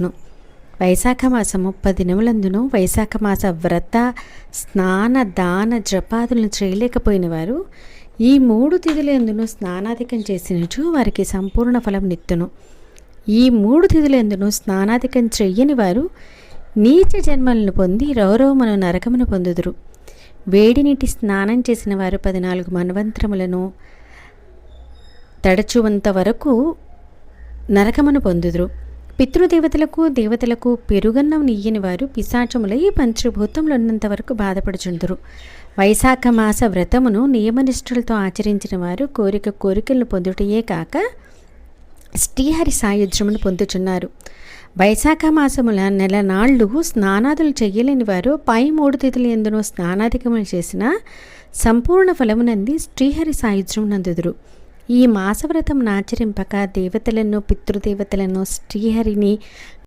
పొందవచ్చును వైశాఖ మాసము పదినములందును వైశాఖ మాస వ్రత స్నాన దాన జపాదులను చేయలేకపోయిన వారు ఈ మూడు తిథులందును స్నానాధికం చేసినచు వారికి సంపూర్ణ ఫలం నిత్తును. ఈ మూడు తిథులందును స్నానాధికం చెయ్యని వారు నీచ జన్మలను పొంది రౌరవమును నరకమును పొందుదురు. వేడి నీటి స్నానం చేసిన వారు పద్నాలుగు మన్వంతరములను తడచువంత వరకు నరకమును పొందుదురు. పితృదేవతలకు దేవతలకు పెరుగన్నం నీయని వారు పిశాచములై పంచభూతంలో ఉన్నంత వరకు బాధపడుచుందురు. వైశాఖ మాస వ్రతమును నియమనిష్ఠులతో ఆచరించిన వారు కోరిక కోరికలను పొందుటయే కాక శ్రీహరి సాయుధ్యమును పొందుచున్నారు. వైశాఖ మాసముల నెల నాళ్ళు స్నానాదులు చేయలేని వారు పై మూడు తిథులు ఎందునో స్నానాధికములు చేసిన సంపూర్ణ ఫలమునంది శ్రీహరి సాయుధ్యం నందుదురు ఈ మాసవ్రతం ఆచరింపక దేవతలను పితృదేవతలను శ్రీహరిని